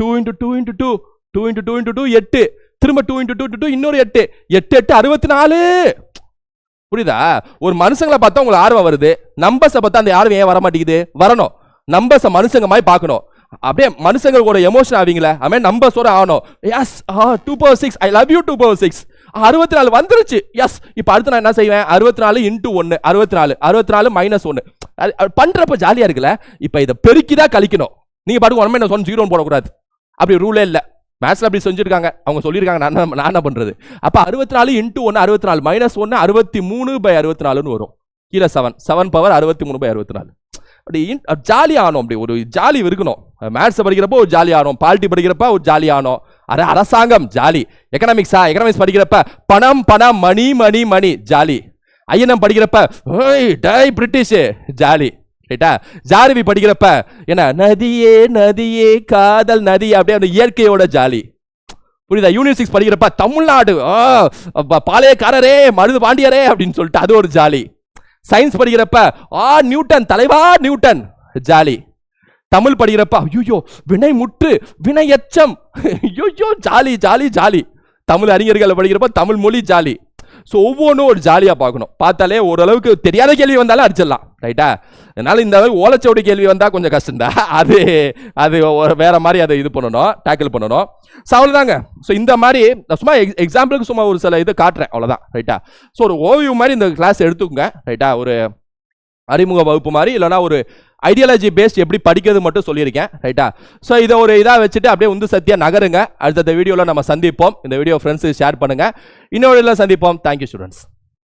two into two into two two into two into two எட்டு. திரும்ப டூ இன்ட்டு டூ டூ இன்னொரு எட்டு. எட்டு எட்டு அறுபத்தி நாலு புரியுதா? ஒரு மனுஷங்களை பார்த்தா உங்களுக்கு ஆர்வம் வருது. நம்பர்ஸை பார்த்தா அந்த ஆர்வம் ஏன் வர மாட்டேங்குது வரணும். நம்பர்ஸை மனுஷங்க மாதிரி பார்க்கணும். அப்படியே மனுஷங்களோட எமோஷன் ஆவீங்களே? அதுமாதிரி நம்பர்ஸோட ஆகணும். Yes ah two power six I love you two power six அறுபத்தி நாலு வந்துருச்சு. எஸ் இப்போ அடுத்து நான் என்ன செய்வேன்? அறுபத்தி நாலு இன்ட்டு ஒன்று அறுபத்தி நாலு அறுபத்தி நாலு மைனஸ் ஒன்று பண்ணுறப்ப ஜாலியாக இருக்குல்ல? இப்போ இதை பெருக்கி தான் கழிக்கணும். நீங்கள் பாட்டுக்கு ஒன் மைனஸ் ஒன் ஜீரோன்னு போடக்கூடாது. அப்படி ரூலே இல்லை. மேத்ஸில் அப்படி செஞ்சுருக்காங்க. அவங்க சொல்லியிருக்காங்க நான் நான் என்ன பண்ணுறது அப்போ அறுபத்தி நாலு இன்ட்டு ஒன்று அறுபத்தி நாலு மைனஸ் ஒன்று அறுபத்தி மூணு பை அறுபத்தி நாலுன்னு வரும். கீழே செவன் செவன் பவர் அறுபத்தி மூணு பை அறுபத்தி நாலு அப்படி இன் ஜாலி ஆனோம் அப்படி ஒரு ஜாலி இருக்கணும் மேத்ஸை படிக்கிறப்போ ஒரு ஜாலி ஆகணும் பாலிட்டி படிக்கிறப்ப ஒரு ஜாலி ஆகணும் அரை அரசாங்கம் ஜாலி எக்கனாமிக்ஸா எக்கனாமிக்ஸ் படிக்கிறப்ப பணம் பணம் மணி மணி மணி ஜாலி ஐஎன்எம் படிக்கிறப்ப ஓய் டை பிரிட்டிஷு ஜாலி ரைட்டா ஜாரவி படிக்கிறப்ப என்ன நதியே நதியே காதல் நதி அப்படியே அந்த இயற்கையோட ஜாலி. புரியுதா? யூனிட் சிக்ஸ் படிக்கிறப்ப தமிழ்நாடு ஆ, பாளையக்காரரே மருது பாண்டியரே அப்படின்னு சொல்லிட்டு அது ஒரு ஜாலி. சயின்ஸ் படிக்கிறப்ப ஆ நியூட்டன் தலைவா நியூட்டன் ஜாலி. தமிழ் படிக்கிறப்ப ஐயோ வினை முற்று வினை எச்சம் ஐயோ ஜாலி ஜாலி ஜாலி. தமிழ் அறிஞர்கள் படிக்கிறப்ப தமிழ் மொழி ஜாலி. ஸோ ஒவ்வொன்றும் ஒரு ஜாலியாக பார்க்கணும். பார்த்தாலே ஓரளவுக்கு தெரியாத கேள்வி வந்தாலும் அடிச்சிடலாம். ரைட்டா அதனால இந்த அளவுக்கு ஓலச்சோடி கேள்வி வந்தால் கொஞ்சம் கஷ்டம்தான் அது அது ஒரு வேற மாதிரி அதை இது பண்ணணும் டேக்கிள் பண்ணணும். ஸோ அவ்வளோதாங்க ஸோ இந்த மாதிரி சும்மா எக் எக்ஸாம்பிளுக்கு சும்மா ஒரு சில இது காட்டுறேன். அவ்வளோதான் ரைட்டா ஸோ ஒரு ஓவியம் மாதிரி இந்த கிளாஸ் எடுத்துக்கோங்க. ரைட்டா ஒரு அறிமுக வகுப்பு மாதிரி இல்லைனா ஒரு ஐடியாலஜி பேஸ்ட் எப்படி படிக்கிறது மட்டும் சொல்லியிருக்கேன் ரைட்டா ஸோ இதை ஒரு இதாக வச்சுட்டு அப்படியே உந்து சத்தியாக நகருங்க. அடுத்த வீடியோவில் நம்ம சந்திப்போம். இந்த வீடியோ ஃப்ரெண்ட்ஸுக்கு ஷேர் பண்ணுங்கள் இன்னொரு சந்திப்போம். Thank you students